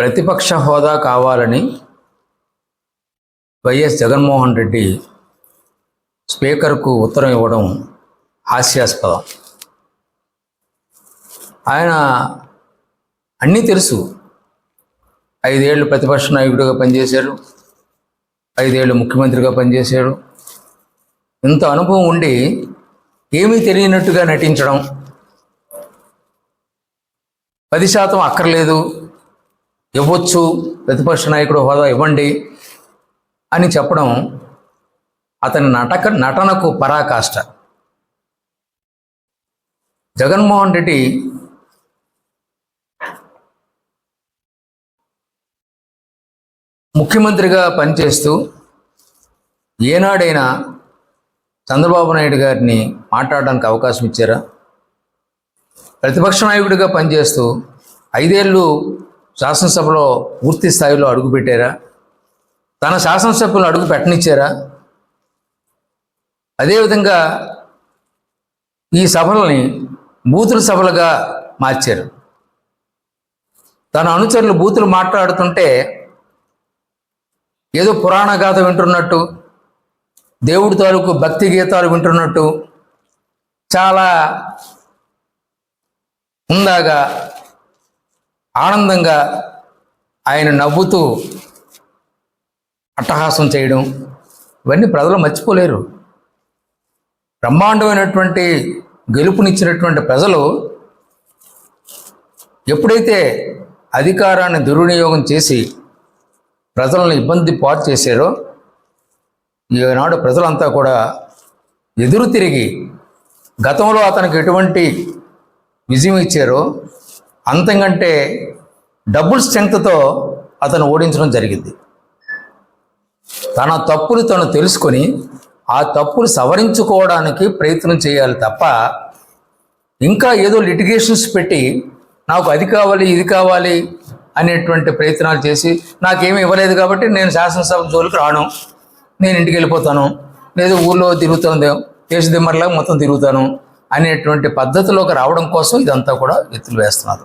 ప్రతిపక్ష హోదా కావాలని వైఎస్ జగన్మోహన్ రెడ్డి స్పీకర్కు ఉత్తరం ఇవ్వడం హాస్యాస్పదం. ఆయన అన్నీ తెలుసు. ఐదేళ్ళు ప్రతిపక్ష నాయకుడిగా పనిచేశారు. ఐదేళ్ళు ముఖ్యమంత్రిగా పనిచేశారు. ఇంత అనుభవం ఉండి ఏమీ తెలియనట్టుగా నటించడం. పది శాతం అక్కర్లేదు. ఇవ్వచ్చు ప్రతిపక్ష నాయకుడు హోదా ఇవ్వండి అని చెప్పడం అతని నటక నటనకు పరాకాష్ట. జగన్మోహన్ రెడ్డి ముఖ్యమంత్రిగా పనిచేస్తూ ఏనాడైనా చంద్రబాబు నాయుడు గారిని మాట్లాడడానికి అవకాశం ఇచ్చారా? ప్రతిపక్ష నాయకుడిగా పనిచేస్తూ ఐదేళ్ళు శాసనసభలో పూర్తి స్థాయిలో అడుగుపెట్టారా? తన శాసనసభ్యులు అడుగు పెట్టనిచ్చారా? అదేవిధంగా ఈ సభలని బూతుల సభలుగా మార్చారు. తన అనుచరులు బూతులు మాట్లాడుతుంటే ఏదో పురాణ గాథ వింటున్నట్టు దేవుడి తాలూకు భక్తి గీతాలు వింటున్నట్టు చాలా ఉందాగా ఆనందంగా ఆయన నవ్వుతూ అట్టహాసం చేయడం ఇవన్నీ ప్రజలు మర్చిపోలేరు. బ్రహ్మాండమైనటువంటి గెలుపునిచ్చినటువంటి ప్రజలు ఎప్పుడైతే అధికారాన్ని దుర్వినియోగం చేసి ప్రజలను ఇబ్బంది పాటు చేశారో ఈనాడు ప్రజలంతా కూడా ఎదురు తిరిగి గతంలో అతనికి ఎటువంటి విజయం ఇచ్చారో అంతకంటే డబుల్ స్ట్రెంగ్త్తో అతను ఓడించడం జరిగింది. తన తప్పులు తను తెలుసుకొని ఆ తప్పులు సవరించుకోవడానికి ప్రయత్నం చేయాలి తప్ప ఇంకా ఏదో లిటిగేషన్స్ పెట్టి నాకు అది కావాలి ఇది కావాలి అనేటువంటి ప్రయత్నాలు చేసి నాకేమీ ఇవ్వలేదు కాబట్టి నేను శాసనసభ జోలికి రాను. నేను ఇంటికి వెళ్ళిపోతాను. లేదా ఊళ్ళో తిరుగుతుంది దేశదిమ్మర్లాగా మొత్తం తిరుగుతాను అనేటువంటి పద్ధతిలోకి రావడం కోసం ఇదంతా కూడా ఎత్తులు వేస్తున్నారు